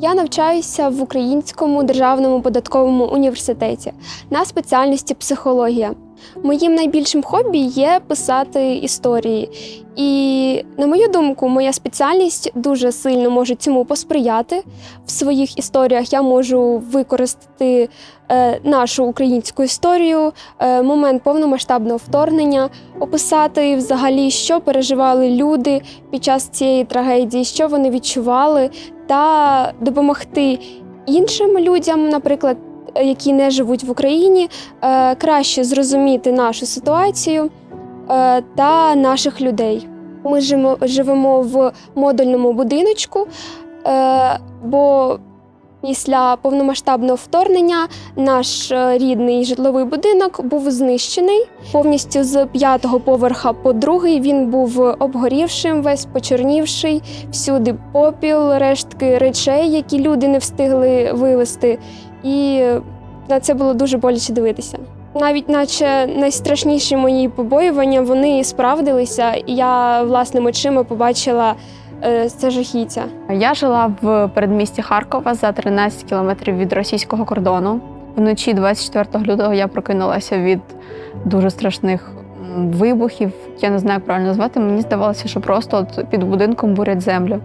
Я навчаюся в Українському державному податковому університеті на спеціальності психологія. Моїм найбільшим хобі є писати історії. І, на мою думку, моя спеціальність дуже сильно може цьому посприяти. В своїх історіях я можу використати е, нашу українську історію, е, момент повномасштабного вторгнення, описати взагалі, що переживали люди під час цієї трагедії, що вони відчували, та допомогти іншим людям, наприклад, які не живуть в Україні, е, краще зрозуміти нашу ситуацію е, та наших людей. Ми живемо, живемо в модульному будиночку, е, бо після повномасштабного вторгнення наш рідний житловий будинок був знищений. Повністю з п'ятого поверха по другий він був обгорівшим, весь почорнівший, всюди попіл, рештки речей, які люди не встигли вивезти. І на це було дуже боляче дивитися. Навіть наче найстрашніші мої побоювання вони справдилися, і я власними очима побачила е, це жахіття. Я жила в передмісті Харкова за 13 кілометрів від російського кордону. Вночі 24 лютого я прокинулася від дуже страшних вибухів. Я не знаю, як правильно назвати. Мені здавалося, що просто от під будинком бурять землю.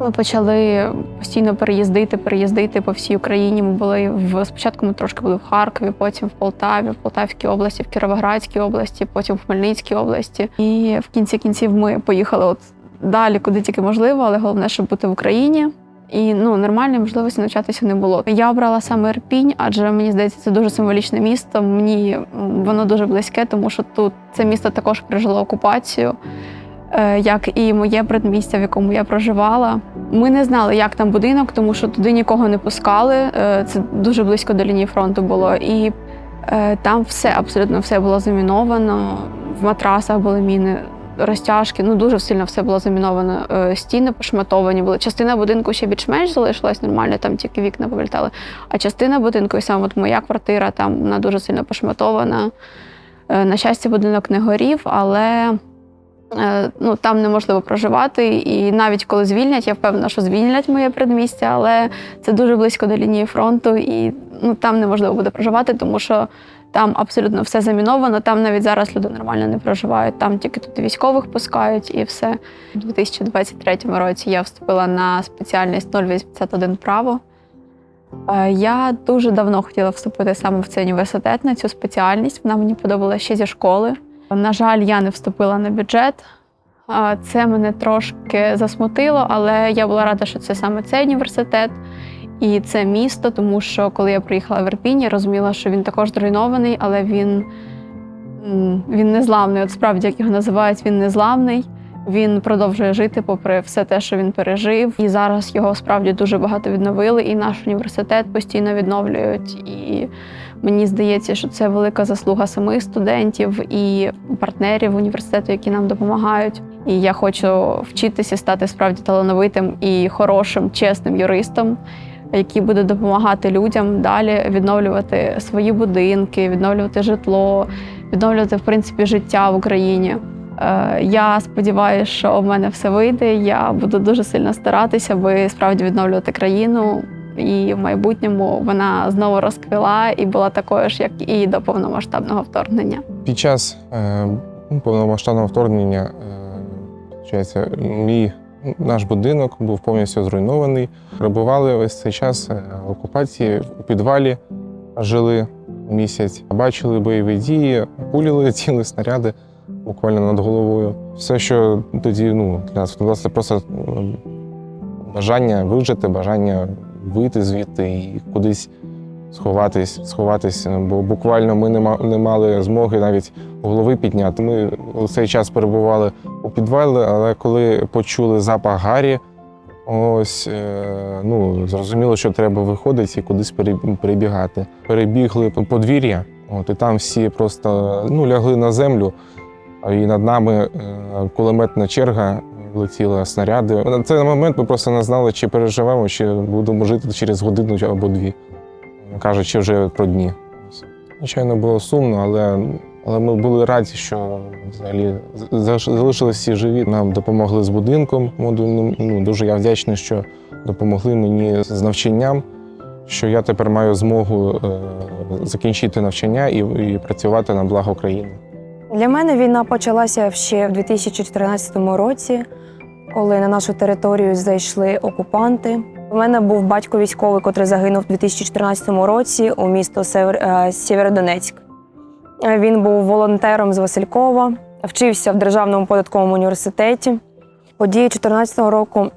Ми почали постійно переїздити, переїздити по всій Україні. Ми були в спочатку ми трошки були в Харкові, потім в Полтаві, в Полтавській області, в Кіровоградській області, потім в Хмельницькій області. І в кінці кінців ми поїхали от далі, куди тільки можливо, але головне, щоб бути в Україні. І ну нормальної можливості навчатися не було. Я обрала саме Ірпінь, адже мені здається, це дуже символічне місто. Мені воно дуже близьке, тому що тут це місто також пережило окупацію, як і моє предмістя, в якому я проживала. Ми не знали, як там будинок, тому що туди нікого не пускали. Е, Це дуже близько до лінії фронту було. І е, там все, абсолютно все було заміновано. В матрасах були міни розтяжки. Ну дуже сильно все було заміновано. Е, Стіни пошматовані були. Частина будинку ще більш-менш залишилась нормально, там тільки вікна повилітали. А частина будинку, і саме от моя квартира, там вона дуже сильно пошматована. Е, На щастя, будинок не горів, але е, ну, там неможливо проживати. І навіть коли звільнять, я впевнена, що звільнять моє предмістя, але це дуже близько до лінії фронту, і ну, там неможливо буде проживати, тому що там абсолютно все заміновано. Там навіть зараз люди нормально не проживають. Там тільки тут військових пускають і все. У 2023 році я вступила на спеціальність 081 право. Е, Я дуже давно хотіла вступити саме в цей університет на цю спеціальність. Вона мені подобалася ще зі школи. На жаль, я не вступила на бюджет. Це мене трошки засмутило, але я була рада, що це саме цей університет і це місто, тому що коли я приїхала в Ірпінь, я розуміла, що він також зруйнований, але він, він незламний. От справді, як його називають, він незламний. Він продовжує жити попри все те, що він пережив. І зараз його справді дуже багато відновили. І наш університет постійно відновлюють. І мені здається, що це велика заслуга самих студентів і партнерів університету, які нам допомагають. І я хочу вчитися стати справді талановитим і хорошим, чесним юристом, який буде допомагати людям далі відновлювати свої будинки, відновлювати житло, відновлювати в принципі життя в Україні. Е, Я сподіваюся, що в мене все вийде. Я буду дуже сильно старатися, аби справді відновлювати країну. І в майбутньому вона знову розквіла і була такою ж, як і до повномасштабного вторгнення. Під час е, ну, повномасштабного вторгнення е, мій наш будинок був повністю зруйнований. Перебували весь цей час е, окупації у підвалі, жили місяць, бачили бойові дії, пулі летіли, снаряди буквально над головою. Все, що тоді ну, для нас власне просто е, бажання вижити, бажання вийти звідти і кудись сховатись, сховатись, бо буквально ми не, ма- не мали змоги навіть голови підняти. Ми у цей час перебували у підвалі, але коли почули запах гарі, ось е, ну, зрозуміло, що треба виходити і кудись перебігати. Перебігли по подвір'я, от, і там всі просто ну, лягли на землю, і над нами е, кулеметна черга. Летіли снаряди. На цей момент ми просто не знали, чи переживемо, чи будемо жити через годину або дві кажучи вже про дні. Звичайно, було сумно, але Але ми були раді, що взагалі за- залишилися всі живі. Нам допомогли з будинком. Ну, дуже я вдячний, що допомогли мені з навчанням, що я тепер маю змогу е, закінчити навчання і, і працювати на благо країни. Для мене війна почалася ще в 2014 році, коли на нашу територію зайшли окупанти. У мене був батько військовий, котрий загинув у 2014 році у місто Север... е, Сєвєродонецьк. Він був волонтером з Василькова, вчився в Державному податковому університеті. Події 2014 року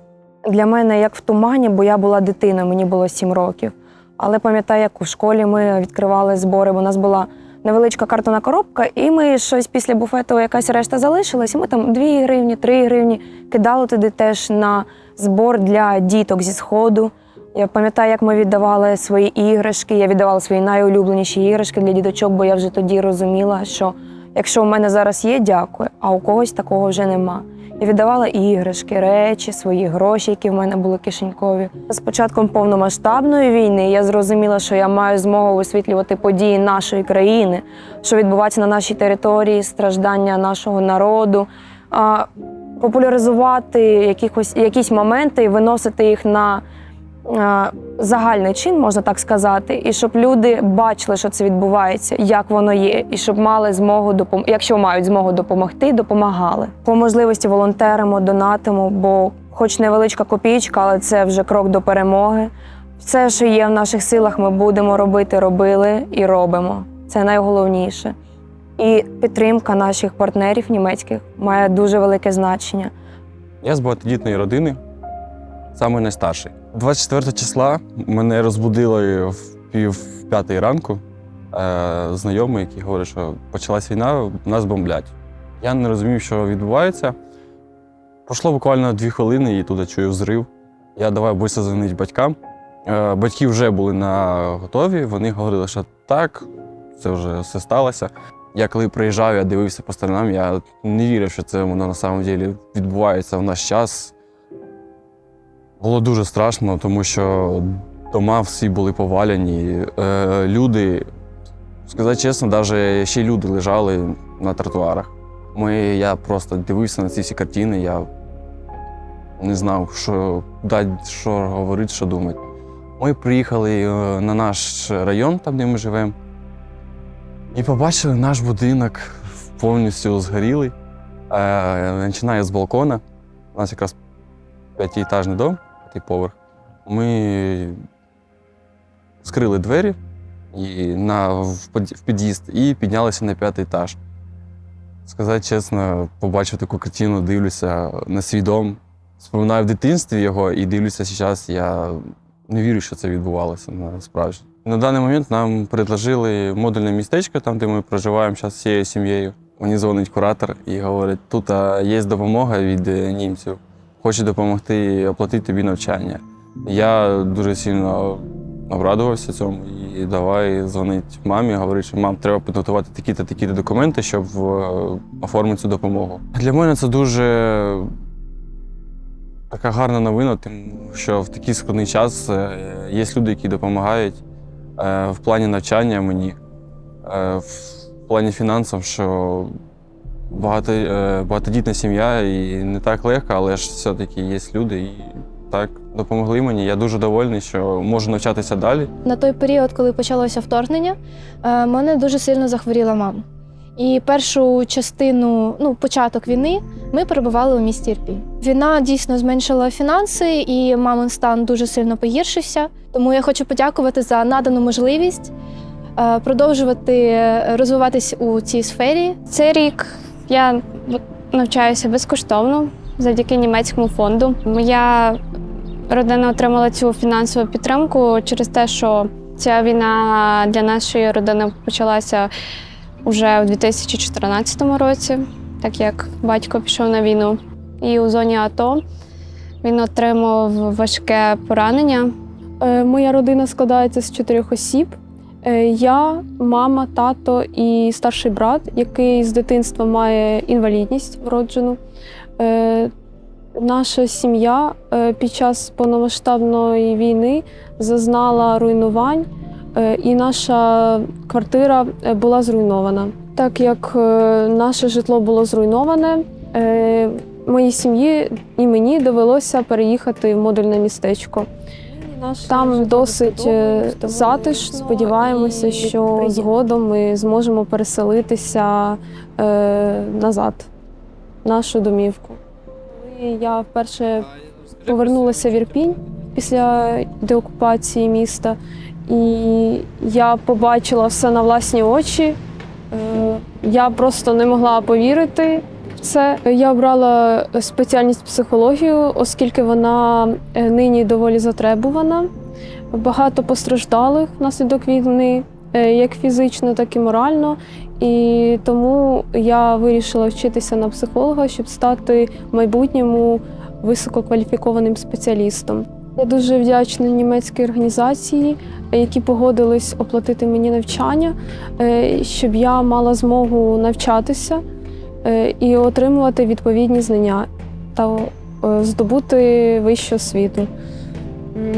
для мене як в тумані, бо я була дитина, мені було 7 років. Але пам'ятаю, як у школі ми відкривали збори, бо у нас була невеличка картона коробка, і ми щось після буфету, якась решта залишилась. і Ми там 2 гривні, 3 гривні кидали туди теж на збор для діток зі сходу. Я пам'ятаю, як ми віддавали свої іграшки. Я віддавала свої найулюбленіші іграшки для діточок, бо я вже тоді розуміла, що якщо у мене зараз є, дякую, а у когось такого вже нема. Я віддавала іграшки, речі, свої гроші, які в мене були кишенькові. З початком повномасштабної війни я зрозуміла, що я маю змогу висвітлювати події нашої країни, що відбувається на нашій території, страждання нашого народу, популяризувати якихось, якісь моменти і виносити їх на загальний чин, можна так сказати, і щоб люди бачили, що це відбувається, як воно є, і щоб мали змогу допом... якщо мають змогу допомогти, допомагали. По можливості волонтеримо, донатимо, бо хоч невеличка копійка, але це вже крок до перемоги. Все, що є в наших силах, ми будемо робити, робили і робимо. Це найголовніше. І підтримка наших партнерів німецьких має дуже велике значення. Я з багатодітної родини, найстарший. 24 числа мене розбудили в пів п'ятої ранку. Е, знайомий, який говорить, що почалась війна, нас бомблять. Я не розумів, що відбувається. Пройшло буквально дві хвилини і туди чую взрив. Я давай швидко дзвонити батькам. Е, батьки вже були на готові, вони говорили, що так, це вже все сталося. Я коли приїжджав, я дивився по сторонам, я не вірив, що це воно на самом деле відбувається в наш час. Було дуже страшно, тому що дома всі були повалені. Е, люди, сказати чесно, навіть ще люди лежали на тротуарах. Ми, я просто дивився на ці всі картини, я не знав, що, дати, що говорити, що думати. Ми приїхали е, на наш район, там, де ми живемо, і побачили наш будинок повністю згорілий. Е, починає з балкона. У нас якраз п'ятиэтажний дом, п'ятий поверх. Ми скрили двері і на, в під'їзд і піднялися на п'ятий етаж. Сказати чесно, побачив таку картину, дивлюся на свій дом. Споминаю в дитинстві його і дивлюся зараз. Я не вірю, що це відбувалося насправді. На даний момент нам предложили модульне містечко, там, де ми проживаємо зараз всією сім'єю. Мені дзвонить куратор і говорить, тут є допомога від е, німців, хоче допомогти оплатити тобі навчання. Я дуже сильно обрадувався цьому і давай дзвонить мамі, говорить, що мам, треба підготувати такі-то такі документи, щоб е, оформити цю допомогу. Для мене це дуже така гарна новина, тому що в такий складний час е, є люди, які допомагають е, в плані навчання мені, в плані фінансів, що багато, е, багатодітна сім'я і не так легко, але ж все-таки є люди і так допомогли мені. Я дуже довольний, що можу навчатися далі. На той період, коли почалося вторгнення, е, мене дуже сильно захворіла мама. І першу частину, ну, початок війни, ми перебували у місті Ірпінь. Війна дійсно зменшила фінанси, і мамин стан дуже сильно погіршився. Тому я хочу подякувати за надану можливість е, продовжувати розвиватись у цій сфері. Цей рік я навчаюся безкоштовно завдяки німецькому фонду. Моя родина отримала цю фінансову підтримку через те, що ця війна для нашої родини почалася уже у 2014 році, так як батько пішов на війну. І у зоні АТО він отримав важке поранення. Е, Моя родина складається з чотирьох осіб. Е, Я, мама, тато і старший брат, який з дитинства має інвалідність вроджену. Е, Наша сім'я е, під час повномасштабної війни зазнала руйнувань, і наша квартира була зруйнована. Так як наше житло було зруйноване, моїй сім'ї і мені довелося переїхати в модульне містечко. Там досить е, затишно. Сподіваємося, що згодом ми зможемо переселитися е, назад, в нашу домівку. Коли я вперше повернулася в Ірпінь після деокупації міста, і я побачила все на власні очі. Е, Я просто не могла повірити це. Я обрала спеціальність психологію, оскільки вона е, нині доволі затребувана. Багато постраждалих внаслідок війни, е, як фізично, так і морально. І тому я вирішила вчитися на психолога, щоб стати в майбутньому висококваліфікованим спеціалістом. Я дуже вдячна німецькій організації, які погодились оплатити мені навчання, е, щоб я мала змогу навчатися і отримувати відповідні знання та е, здобути вищу освіту.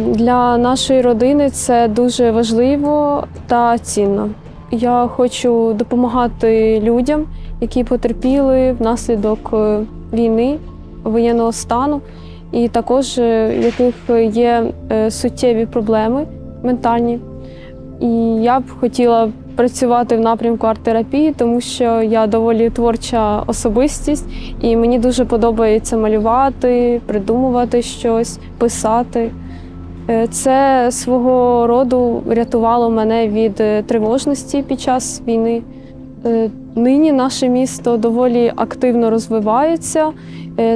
Для нашої родини це дуже важливо та цінно. Я хочу допомагати людям, які потерпіли внаслідок е, війни, воєнного стану, і також е, в яких є е, суттєві проблеми ментальні. І я б хотіла працювати в напрямку арт-терапії, тому що я доволі творча особистість, і мені дуже подобається малювати, придумувати щось, писати. Е, Це свого роду рятувало мене від е, тривожності під час війни. Е, Нині наше місто доволі активно розвивається,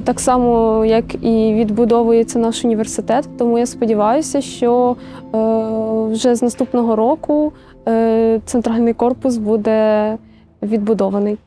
так само як і відбудовується наш університет. Тому я сподіваюся, що вже з наступного року центральний корпус буде відбудований.